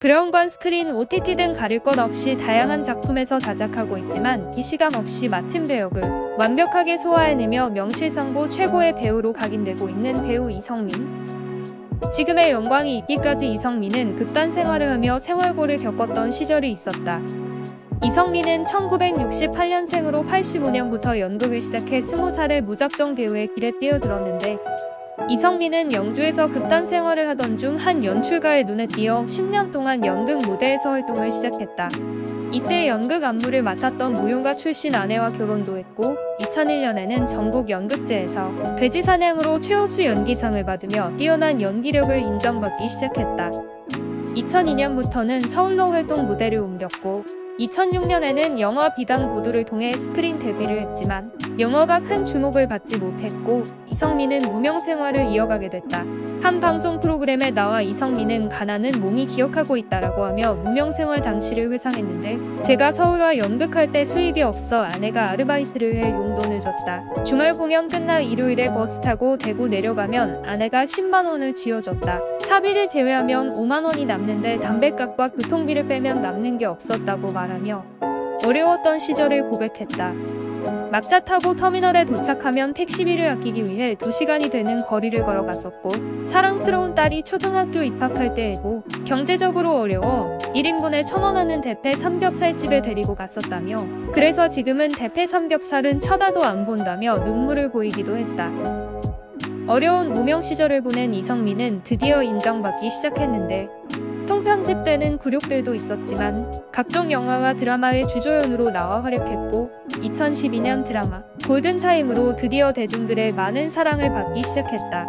브라운관 스크린, OTT 등 가릴 것 없이 다양한 작품에서 다작하고 있지만 기시감 없이 맡은 배역을 완벽하게 소화해내며 명실상부 최고의 배우로 각인되고 있는 배우 이성민. 지금의 영광이 있기까지 이성민은 극단 생활을 하며 생활고를 겪었던 시절이 있었다. 이성민은 1968년생으로 85년부터 연극을 시작해 20살에 무작정 배우의 길에 뛰어들었는데 이성민은 영주에서 극단 생활을 하던 중 한 연출가의 눈에 띄어 10년 동안 연극 무대에서 활동을 시작했다. 이때 연극 안무를 맡았던 무용가 출신 아내와 결혼도 했고 2001년에는 전국 연극제에서 돼지 사냥으로 최우수 연기상을 받으며 뛰어난 연기력을 인정받기 시작했다. 2002년부터는 서울로 활동 무대를 옮겼고 2006년에는 영화 비단 고두를 통해 스크린 데뷔를 했지만 영화가 큰 주목을 받지 못했고 이성민은 무명 생활을 이어가게 됐다. 한 방송 프로그램에 나와 이성민은 가난은 몸이 기억하고 있다라고 하며 무명 생활 당시를 회상했는데 제가 서울와 연극할 때 수입이 없어 아내가 아르바이트를 해 용돈을 줬다. 주말 공연 끝나 일요일에 버스 타고 대구 내려가면 아내가 10만 원을 쥐어줬다. 차비를 제외하면 5만 원이 남는데 담배값과 교통비를 빼면 남는 게 없었다고 말하며 어려웠던 시절을 고백했다. 막차 타고 터미널에 도착하면 택시비를 아끼기 위해 2시간이 되는 거리를 걸어갔었고 사랑스러운 딸이 초등학교 입학할 때에도 경제적으로 어려워 1인분에 1,000원 하는 대패 삼겹살집에 데리고 갔었다며 그래서 지금은 대패 삼겹살은 쳐다도 안 본다며 눈물을 보이기도 했다. 어려운 무명 시절을 보낸 이성민은 드디어 인정받기 시작했는데 통 편집 때는 굴욕들도 있었지만 각종 영화와 드라마의 주조연으로 나와 활약했고 2012년 드라마 골든타임으로 드디어 대중들의 많은 사랑을 받기 시작했다.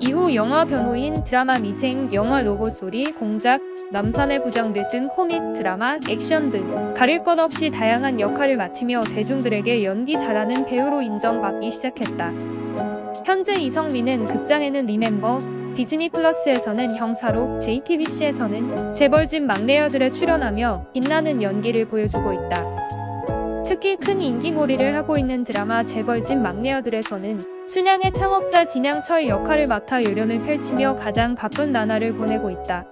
이후 영화 변호인, 드라마 미생, 영화 로봇 소리, 공작, 남산의 부장들 등 코믹, 드라마, 액션 등 가릴 것 없이 다양한 역할을 맡으며 대중들에게 연기 잘하는 배우로 인정받기 시작했다. 현재 이성민은 극장에는 리멤버, 디즈니 플러스에서는 형사로, JTBC에서는 재벌집 막내 아들에 출연하며 빛나는 연기를 보여주고 있다. 특히 큰 인기몰이를 하고 있는 드라마 재벌집 막내 아들에서는 순양의 창업자 진양철 역할을 맡아 열연을 펼치며 가장 바쁜 나날을 보내고 있다.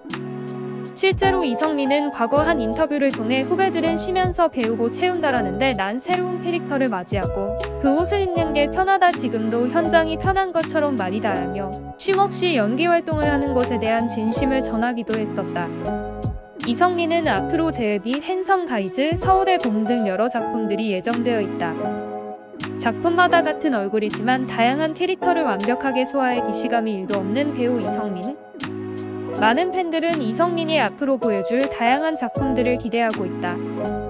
실제로 이성민은 과거 한 인터뷰를 통해 후배들은 쉬면서 배우고 채운다라는데 난 새로운 캐릭터를 맞이하고 그 옷을 입는 게 편하다 지금도 현장이 편한 것처럼 말이다라며 쉼없이 연기 활동을 하는 것에 대한 진심을 전하기도 했었다. 이성민은 앞으로 데뷔, 핸섬 가이즈, 서울의 봄 등 여러 작품들이 예정되어 있다. 작품마다 같은 얼굴이지만 다양한 캐릭터를 완벽하게 소화해 기시감이 일도 없는 배우 이성민. 많은 팬들은 이성민이 앞으로 보여줄 다양한 작품들을 기대하고 있다.